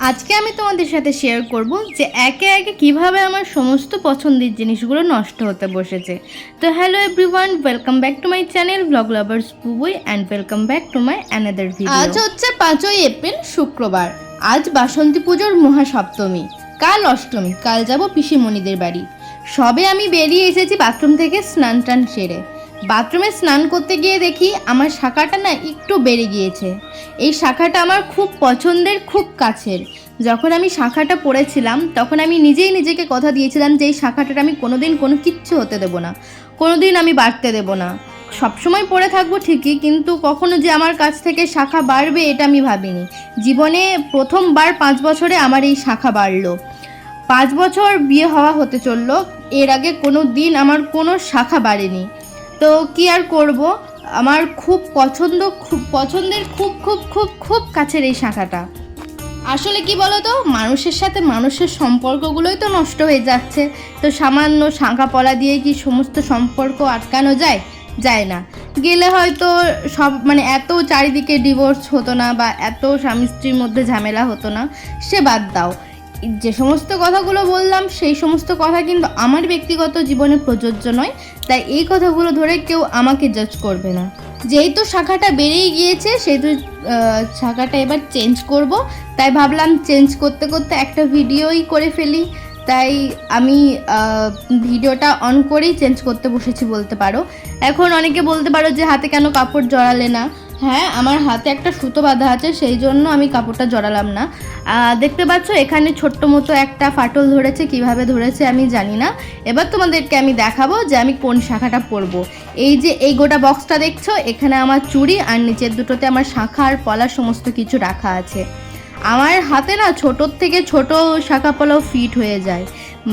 আজকে আমি তোমাদের সাথে শেয়ার করব যে একে একে কীভাবে আমার সমস্ত পছন্দের জিনিসগুলো নষ্ট হতে বসেছে। তো hello everyone welcome back to my channel vlog lovers Bubui and welcome back to my another video আজ হচ্ছে পাঁচই এপ্রিল, শুক্রবার। আজ বাসন্তী পুজোর মহাসপ্তমী। কাল অষ্টমী, কাল যাব পিসিমণিদের বাড়ি। সবে আমি বেরিয়ে এসেছি বাথরুম থেকে স্নান টান সেরে। বাথরুমে স্নান করতে গিয়ে দেখি আমার শাখাটা না একটু বেড়ে গিয়েছে। এই শাখাটা আমার খুব পছন্দের, খুব কাছের। যখন আমি শাখাটা পড়েছিলাম, তখন আমি নিজেই নিজেকে কথা দিয়েছিলাম যে এই শাখাটা আমি কোনোদিন কোনো কিচ্ছু হতে দেবো না। কোনোদিন আমি বাড়তে দেবো না। সবসময় পড়ে থাকব ঠিকই, কিন্তু কখনো যে আমার কাছ থেকে শাখা বাড়বে এটা আমি ভাবিনি। জীবনে প্রথমবার পাঁচ বছরে আমার এই শাখা বাড়লো। পাঁচ বছর বিয়ে হওয়া হতে চলল, এর আগে কোনো দিন আমার কোনো শাখা বাড়েনি। তো কি আর করব? আমার খুব পছন্দ, খুব পছন্দের খুব খুব খুব খুব কাছের এই শাখাটা। আসলে কি বলতো? মানুষের সাথে মানুষের সম্পর্কগুলোই তো নষ্ট হয়ে যাচ্ছে। তো সামান্য শাঁখা পলা দিয়ে কি সমস্ত সম্পর্ক আটকানো যায়? যায় না। গেলে হয়তো সব মানে এত চারিদিকে ডিভোর্স হতো না বা এত স্বামী স্ত্রীর মধ্যে ঝামেলা হতো না, সে বাদ দাও। যে সমস্ত কথাগুলো বললাম, সেই সমস্ত কথা কিন্তু আমার ব্যক্তিগত জীবনে প্রযোজ্য নয়। তাই এই কথাগুলো ধরে কেউ আমাকে জাজ করবে না। যেহেতু শাখাটা বেড়েই গিয়েছে, সেহেতু শাখাটা এবার চেঞ্জ করব। তাই ভাবলাম চেঞ্জ করতে করতে একটা ভিডিওই করে ফেলি। তাই আমি ভিডিওটা অন করেই চেঞ্জ করতে বসেছি বলতে পারো। এখন অনেকে বলতে পারো যে হাতে কেন কাপড় জড়ালে না। হ্যাঁ আমার হাতে একটা সুতো বাঁধা আছে, সেই জন্য আমি কাপড়টা জড়ালাম না। দেখতে পাচ্ছ, এখানে ছোট্ট মতো একটা ফাটল ধরেছে, কীভাবে ধরেছে আমি জানি না। এবার তোমাদেরকে আমি দেখাবো যে আমি কোন শাখাটা পরব। এই যে, এই গোটা বক্সটা দেখছ, এখানে আমার চুড়ি আর নিচের দুটোতে আমার শাখা আর পলা সমস্ত কিছু রাখা আছে। আমার হাতে না ছোটোর থেকে ছোট শাখা পলাও ফিট হয়ে যায়।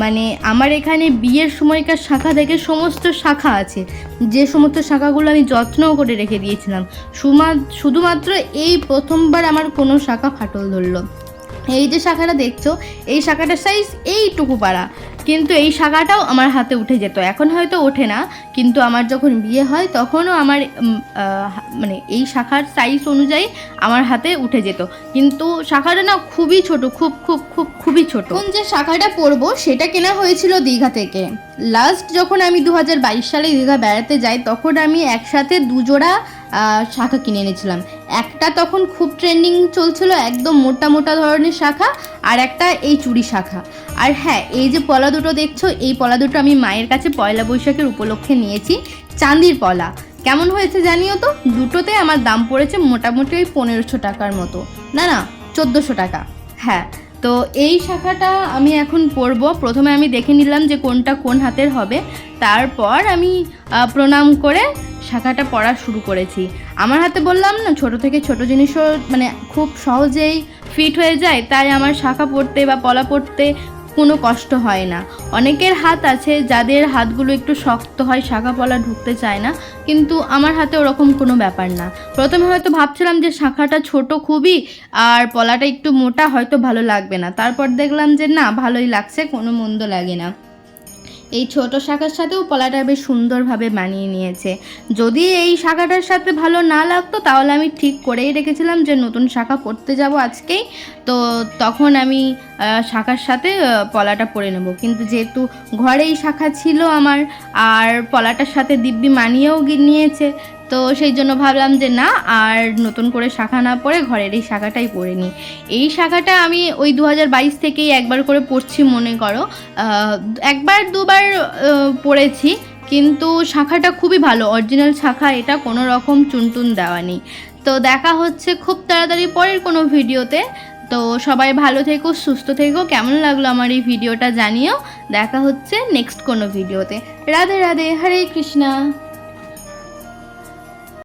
মানে আমার এখানে বিয়ের সময়কার শাখা থেকে সমস্ত শাখা আছে। যে সমস্ত শাখাগুলো আমি যত্ন করে রেখে দিয়েছিলাম। শুধুমাত্র এই প্রথমবার আমার কোনো শাখা ফাটল ধরলো। এই যে শাখাটা দেখছ, এই শাখাটার সাইজ এইটুকু পারা কিন্তু এই শাখাটাও আমার হাতে উঠে যেত। এখন হয়তো ওঠে না, কিন্তু আমার যখন বিয়ে হয় তখনও আমার মানে এই শাখার সাইজ অনুযায়ী আমার হাতে উঠে যেত। কিন্তু শাখাটা না খুবই ছোট, খুব খুব খুব, খুবই ছোট। যে শাখাটা পরবো সেটা কেনা হয়েছিল দীঘা থেকে। লাস্ট যখন আমি দু হাজার বাইশ সালে দীঘা বেড়াতে যাই, তখন আমি একসাথে দুজোড়া শাখা কিনে এনেছিলাম। একটা তখন খুব ট্রেন্ডিং চলছিল, একদম মোটা মোটা ধরনের শাখা, আর একটা এই চুড়ি শাখা। আর হ্যাঁ এই যে পলা দুটো দেখছ, এই পলা দুটো আমি মায়ের কাছে পয়লা বৈশাখের উপলক্ষে নিয়েছি। চাঁদির পলা। কেমন হয়েছে জানিও তো? দুটোতে আমার দাম পড়েছে মোটামুটি ওই পনেরোশো টাকার মতো। না না, চোদ্দোশো টাকা। হ্যাঁ তো এই শাখাটা আমি এখন পরব। প্রথমে আমি দেখে নিলাম যে কোনটা কোন হাতের হবে। তারপর আমি প্রণাম করে শাখাটা পড়া শুরু করেছি। আমার হাতে বললাম না, ছোট থেকে ছোট জিনিসও মানে খুব সহজেই ফিট হয়ে যায়, তাই আমার শাখা পড়তে বা পলা পড়তে কোনো কষ্ট হয় না। অনেকের হাত আছে যাদের হাতগুলো একটু শক্ত হয়, শাখা পলা ঢুকতে চায় না, কিন্তু আমার হাতে ওরকম কোনো ব্যাপার না। প্রথমে হয়তো ভাবছিলাম যে শাঁখাটা ছোট খুবই, আর পলাটা একটু মোটা, হয়তো ভালো লাগবে না। তারপর দেখলাম যে না, ভালোই লাগছে, কোনো মন্দ লাগে না। এই ছোট শাখার সাথেও পলাটা বেশ সুন্দরভাবে বানিয়ে নিয়েছে। যদি এই শাখাটার সাথে ভালো না লাগতো, তাহলে আমি ঠিক করেই রেখেছিলাম যে নতুন শাখা পড়তে যাব আজকেই। তো তখন আমি শাখার সাথে পলাটা পরে নেব। কিন্তু যেহেতু ঘরেই শাখা ছিল আমার, আর পলাটার সাথে দিব্যি মানিয়েও নিয়েছে তো সেই জন্য ভাবলাম যে না, আর নতুন করে শাখা না পরে ঘরের এই শাখাটাই পরে নিই। এই শাখাটা আমি ওই দু থেকেই একবার করে পড়ছি, মনে করো। একবার দুবার পড়েছি, কিন্তু শাখাটা খুবই ভালো, অরিজিনাল শাখা, এটা কোনো রকম চুনটুন দেওয়া নেই। তো দেখা হচ্ছে খুব তাড়াতাড়ি পরের কোনো ভিডিওতে। তো সবাই ভালো থেকো, সুস্থ থেকো, কেমন লাগল আমার এই ভিডিওটা জানিও। দেখা হচ্ছে নেক্সট কোনো ভিডিওতে। রাধে রাধে, হরে কৃষ্ণা।